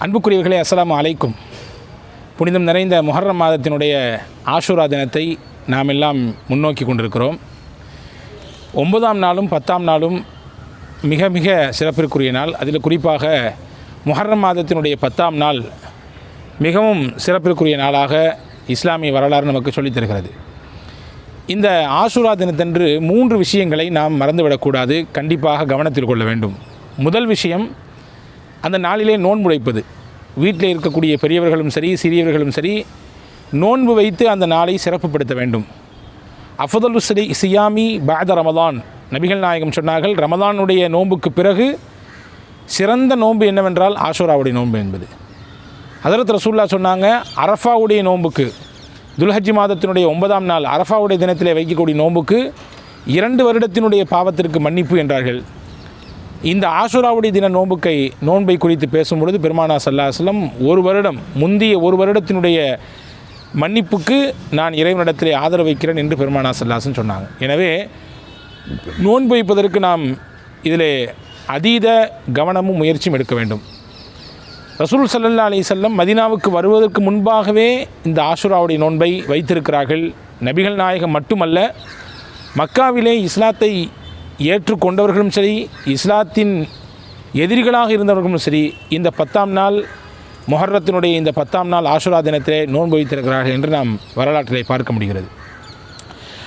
அன்புக்குரியவர்களே அஸ்லாம் அலைக்கும். புனிதம் நிறைந்த முஹர்ரம் மாதத்தினுடைய ஆஷூரா தினத்தை நாம் எல்லாம் முன்னோக்கி கொண்டிருக்கிறோம். ஒன்பதாம் நாளும் பத்தாம் நாளும் மிக மிக சிறப்பிற்குரிய நாள். அதில் குறிப்பாக முஹர்ரம் மாதத்தினுடைய பத்தாம் நாள் மிகவும் சிறப்பிற்குரிய நாளாக இஸ்லாமிய வரலாறு நமக்கு சொல்லித் தருகிறது. இந்த ஆசுரா தினத்தன்று மூன்று விஷயங்களை நாம் மறந்துவிடக்கூடாது. கண்டிப்பாக கவனத்தில் கொள்ள வேண்டும். முதல் விஷயம் அந்த நாளிலே நோன்புடைப்பது வீட்டில் இருக்கக்கூடிய பெரியவர்களும் சரி சிறியவர்களும் சரி நோன்பு வைத்து அந்த நாளை சிறப்புப்படுத்த வேண்டும். அஃபதலு சரி சியாமி பாத ரமதான். நபிகள் நாயகம் சொன்னார்கள் ரமதானுடைய நோன்புக்கு பிறகு சிறந்த நோன்பு என்னவென்றால் ஆஷோராவுடைய நோன்பு என்பது. அதரத் ரசூல்லா சொன்னாங்க அரஃபாவுடைய நோன்புக்கு துல்ஹஜி மாதத்தினுடைய ஒன்பதாம் நாள் அரஃபாவுடைய தினத்திலே வைக்கக்கூடிய நோன்புக்கு இரண்டு வருடத்தினுடைய பாவத்திற்கு மன்னிப்பு என்றார்கள். இந்த ஆசுராவுடைய தின நோன்புக்கை நோன்பை குறித்து பேசும்பொழுது பெருமானா சல்லாஹலம் ஒரு வருடம் முந்தைய ஒரு வருடத்தினுடைய மன்னிப்புக்கு நான் இறைவனிடத்திலே ஆதரவு வைக்கிறேன் என்று பெருமானா சல்லாசன் சொன்னாங்க. எனவே நோன்பு வைப்பதற்கு நாம் இதிலே அதீத கவனமும் முயற்சியும் எடுக்க வேண்டும். ரசூல் சல்லல்லா அலி செல்லம் மதினாவுக்கு வருவதற்கு முன்பாகவே இந்த ஆசுராவுடைய நோன்பை வைத்திருக்கிறார்கள். நபிகள் நாயகம் மட்டுமல்ல மக்காவிலே இஸ்லாத்தை ஏற்றுக்கொண்டவர்களும் சரி இஸ்லாத்தின் எதிரிகளாக இருந்தவர்களும் சரி இந்த பத்தாம் நாள் மொஹர்ரத்தினுடைய இந்த பத்தாம் நாள் ஆஷுரா தினத்திலே நோன்பு வைத்திருக்கிறார்கள் என்று நாம் வரலாற்றிலே பார்க்க முடிகிறது.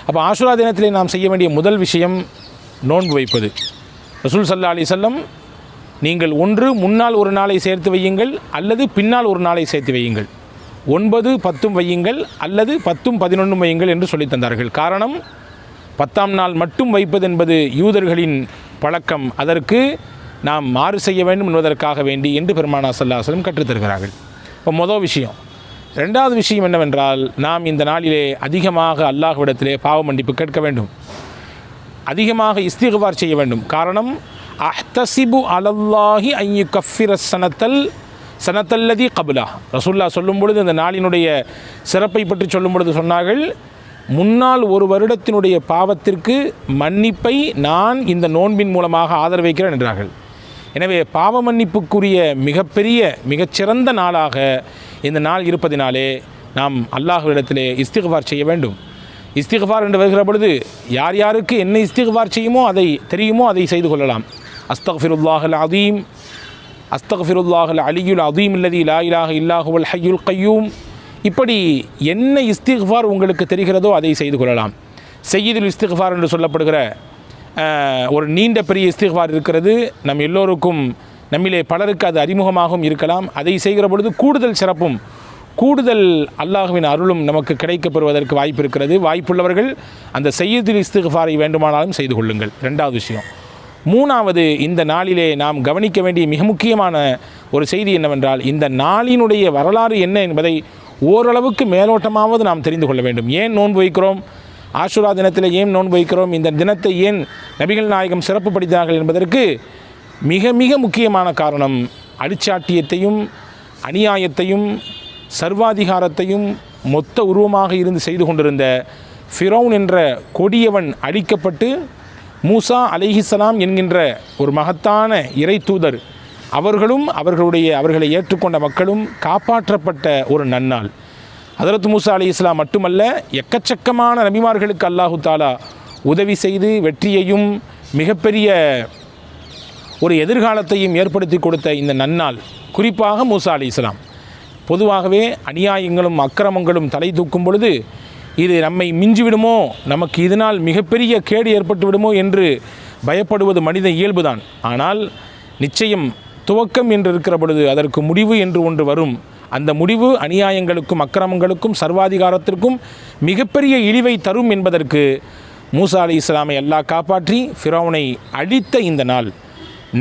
அப்போ ஆஷுரா தினத்திலே நாம் செய்ய வேண்டிய முதல் விஷயம் நோன்பு வைப்பது. ரசூல் சல்லா அலி சொல்லம் நீங்கள் ஒன்று முன்னால் ஒரு நாளை சேர்த்து வையுங்கள் அல்லது பின்னால் ஒரு நாளை சேர்த்து வையுங்கள். ஒன்பது பத்தும் வையுங்கள் அல்லது பத்தும் பதினொன்றும் வையுங்கள் என்று சொல்லித் தந்தார்கள். காரணம் பத்தாம் நாள் மட்டும் வைப்பது என்பது யூதர்களின் பழக்கம். அதற்கு நாம் மாறு செய்ய வேண்டும் என்பதற்காக வேண்டி என்று பெருமானா சல்லாஹலம் கற்றுத்தருகிறார்கள் இப்போ மொதல் விஷயம். ரெண்டாவது விஷயம் என்னவென்றால் நாம் இந்த நாளிலே அதிகமாக அல்லாஹ்விடத்திலே பாவ மன்னிப்பு கேட்க வேண்டும். அதிகமாக இஸ்திகுவார் செய்ய வேண்டும். காரணம் அஹ்தசிபு அலல்லாஹி ஐயு கஃபிர சனத்தல் சனத்தல்லதி கபுலா. ரசுல்லா சொல்லும் பொழுது இந்த நாளினுடைய சிறப்பை பற்றி சொல்லும் பொழுது சொன்னார்கள் முன்னால் ஒரு வருடத்தினுடைய பாவத்திற்கு மன்னிப்பை நான் இந்த நோன்பின் மூலமாக ஆதரவைக்கிறேன் என்றார்கள். எனவே பாவ மன்னிப்புக்குரிய மிகப்பெரிய மிகச்சிறந்த நாளாக இந்த நாள் இருப்பதினாலே நாம் அல்லாஹ்விடத்திலே இஸ்திகுபார் செய்ய வேண்டும். இஸ்திகுபார் என்று வருகிற பொழுது யார் யாருக்கு என்ன இஸ்திகுபார் செய்யுமோ அதை தெரியுமோ அதை செய்து கொள்ளலாம். அஸ்தஃபிருல்லாஹல் அதீம் அஸ்தஃபிருல்லாஹல் அலியுல் அதீம் இல்லதி லா இலாக இல்லாஹுவல் ஹையுல் கையூம் இப்படி என்ன இஸ்திஃபார் உங்களுக்கு தெரிகிறதோ அதை செய்து கொள்ளலாம். செய்யுதுல் இஸ்திஃபார் என்று சொல்லப்படுகிற ஒரு நீண்ட பெரிய இஸ்திஃபார் இருக்கிறது. நம் எல்லோருக்கும் நம்மிலே பலருக்கு அது அறிமுகமாகவும் இருக்கலாம். அதை செய்கிற பொழுது கூடுதல் சிறப்பும் கூடுதல் அல்லாஹுவின் அருளும் நமக்கு கிடைக்கப்பெறுவதற்கு வாய்ப்பு இருக்கிறது வாய்ப்புள்ளவர்கள் அந்த செய்யுதில் இஸ்திஃபாரை வேண்டுமானாலும் செய்து கொள்ளுங்கள். ரெண்டாவது விஷயம். மூணாவது இந்த நாளிலே நாம் கவனிக்க வேண்டிய மிக முக்கியமான ஒரு செய்தி என்னவென்றால் இந்த நாளினுடைய வரலாறு என்ன என்பதை ஓரளவுக்கு மேலோட்டமாவது நாம் தெரிந்து கொள்ள வேண்டும். ஏன் நோன்பு வைக்கிறோம்? ஆஷுரா தினத்தில் ஏன் நோன்பு வைக்கிறோம்? இந்த தினத்தை ஏன் நபிகள் நாயகம் சிறப்புப்படுத்தினார்கள் என்பதற்கு மிக மிக முக்கியமான காரணம் அடிச்சாட்டியத்தையும் அநியாயத்தையும் சர்வாதிகாரத்தையும் மொத்த உருவமாக இருந்து செய்து கொண்டிருந்த ஃபிரௌன் என்ற கொடியவன் அழிக்கப்பட்டு மூசா அலைஹிஸ்ஸலாம் என்கின்ற ஒரு மகத்தான இறை தூதர் அவர்களும் அவர்களுடைய அவர்களை ஏற்றுக்கொண்ட மக்களும் காப்பாற்றப்பட்ட ஒரு நன்னாள். ஹதரத் மூசா அலி இஸ்லாம் மட்டுமல்ல எக்கச்சக்கமான நபிமார்களுக்கு அல்லாஹு தாலா உதவி செய்து வெற்றியையும் மிகப்பெரிய ஒரு எதிர்காலத்தையும் ஏற்படுத்தி கொடுத்த இந்த நன்னாள் குறிப்பாக மூசா அலி இஸ்லாம். பொதுவாகவே அநியாயங்களும் அக்கிரமங்களும் தலை தூக்கும் பொழுது இது நம்மை மிஞ்சிவிடுமோ நமக்கு இதனால் மிகப்பெரிய கேடு ஏற்பட்டு விடுமோ என்று பயப்படுவது மனித இயல்புதான். ஆனால் நிச்சயம் துவக்கம் என்று இருக்கிற பொழுது அதற்கு முடிவு என்று ஒன்று வரும். அந்த முடிவு அநியாயங்களுக்கும் அக்கிரமங்களுக்கும் சர்வாதிகாரத்திற்கும் மிகப்பெரிய இழிவை தரும் என்பதற்கு மூசா அலி இஸ்லாமை அல்லாஹ் காப்பாற்றி ஃபிரோனை அழித்த இந்த நாள்.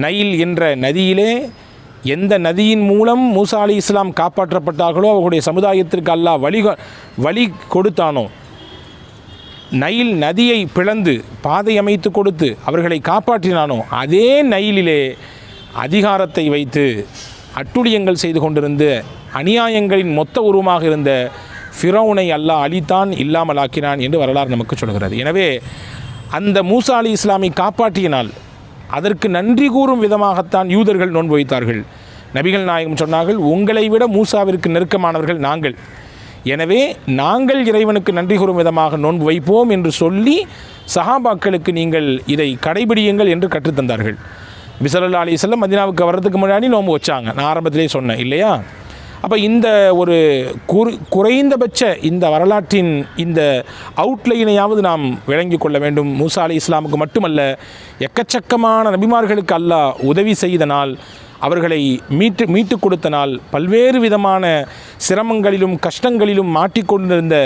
நைல் என்ற நதியிலே எந்த நதியின் மூலம் மூசா அலி இஸ்லாம் காப்பாற்றப்பட்டார்களோ அவர்களுடைய சமுதாயத்திற்கு அல்லாஹ் வழி வழி கொடுத்தானோ? நைல் நதியை பிளந்து பாதை அமைத்து கொடுத்து அவர்களை காப்பாற்றினானோ? அதே நைலிலே அதிகாரத்தை வைத்து அட்டுழியங்கள் செய்து கொண்டிருந்த அநியாயங்களின் மொத்த உருவமாக இருந்த ஃபிரௌனை அல்லாஹ் அழித்தான் இல்லாமலாக்கினான் என்று வரலாறு நமக்கு சொல்கிறது. எனவே அந்த மூசா அலி இஸ்லாமை காப்பாற்றியனால் அதற்கு நன்றி கூறும் விதமாகத்தான் யூதர்கள் நோன்பு வைத்தார்கள். நபிகள் நாயகம் சொன்னார்கள் உங்களை விட மூசாவிற்கு நெருக்கமானவர்கள் நாங்கள். எனவே நாங்கள் இறைவனுக்கு நன்றி கூறும் விதமாக நோன்பு வைப்போம் என்று சொல்லி சஹாபாக்களுக்கு நீங்கள் இதை கடைபிடியுங்கள் என்று கற்றுத்தந்தார்கள் பிசல்லா அலி செல்லம் மதினாவுக்கு வர்றதுக்கு முன்னாடி நோம்பு வச்சாங்க. நான் ஆரம்பத்திலே சொன்னேன் இல்லையா? அப்போ இந்த ஒரு குறு குறைந்தபட்ச இந்த வரலாற்றின் இந்த அவுட்லைனையாவது நாம் விளங்கி கொள்ள வேண்டும். மூசா அலி இஸ்லாமுக்கு மட்டுமல்ல எக்கச்சக்கமான நபிமார்களுக்கு அல்லாஹ் உதவி செய்தனால் அவர்களை மீட்டு மீட்டு கொடுத்தனால் பல்வேறு விதமான சிரமங்களிலும் கஷ்டங்களிலும் மாட்டிக்கொண்டிருந்த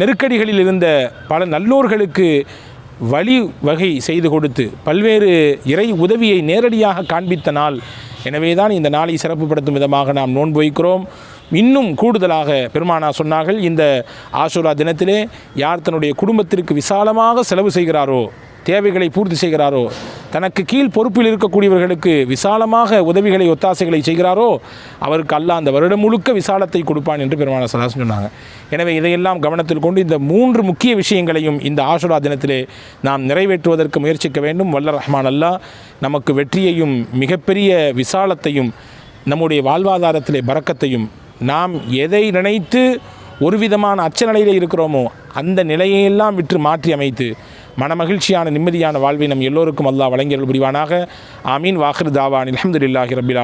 நெருக்கடிகளில் இருந்த பல நல்லோர்களுக்கு வழி வகை செய்து கொடுத்து பல்வேறு இறை உதவியை நேரடியாக காண்பித்த நாள். எனவே தான் இந்த நாளை சிறப்புப்படுத்தும் விதமாக நாம் நோன்பு வைக்கிறோம். இன்னும் கூடுதலாக பெருமானா சொன்னார்கள் இந்த ஆசுரா தினத்திலே யார் தன்னுடைய குடும்பத்திற்கு விசாலமாக செலவு செய்கிறாரோ தேவைகளை பூர்த்தி செய்கிறாரோ தனக்கு கீழ் பொறுப்பில் இருக்கக்கூடியவர்களுக்கு விசாலமாக உதவிகளை ஒத்தாசைகளை செய்கிறாரோ அவருக்கு அல்லாஹ் அந்த வருடம் முழுக்க விசாலத்தை கொடுப்பான் என்று பெருமான சதாசன் சொன்னாங்க. எனவே இதையெல்லாம் கவனத்தில் கொண்டு இந்த மூன்று முக்கிய விஷயங்களையும் இந்த ஆசுரா தினத்திலே நாம் நிறைவேற்றுவதற்கு முயற்சிக்க வேண்டும். வல்ல ரஹ்மான் அல்லாஹ் நமக்கு வெற்றியையும் மிகப்பெரிய விசாலத்தையும் நம்முடைய வாழ்வாதாரத்திலே பறக்கத்தையும் நாம் எதை நினைத்து ஒரு விதமான அச்ச நிலையில் இருக்கிறோமோ அந்த நிலையையெல்லாம் விற்று மாற்றி அமைத்து மனமகிழ்ச்சியான நிம்மதியான வாழ்வை நம் எல்லோருக்கும் அல்லாஹ் வழங்கியர்கள் புரிவானாக. ஆமீன். வாஹிர் தாவான். அலமதுல்லாஹி ரபில்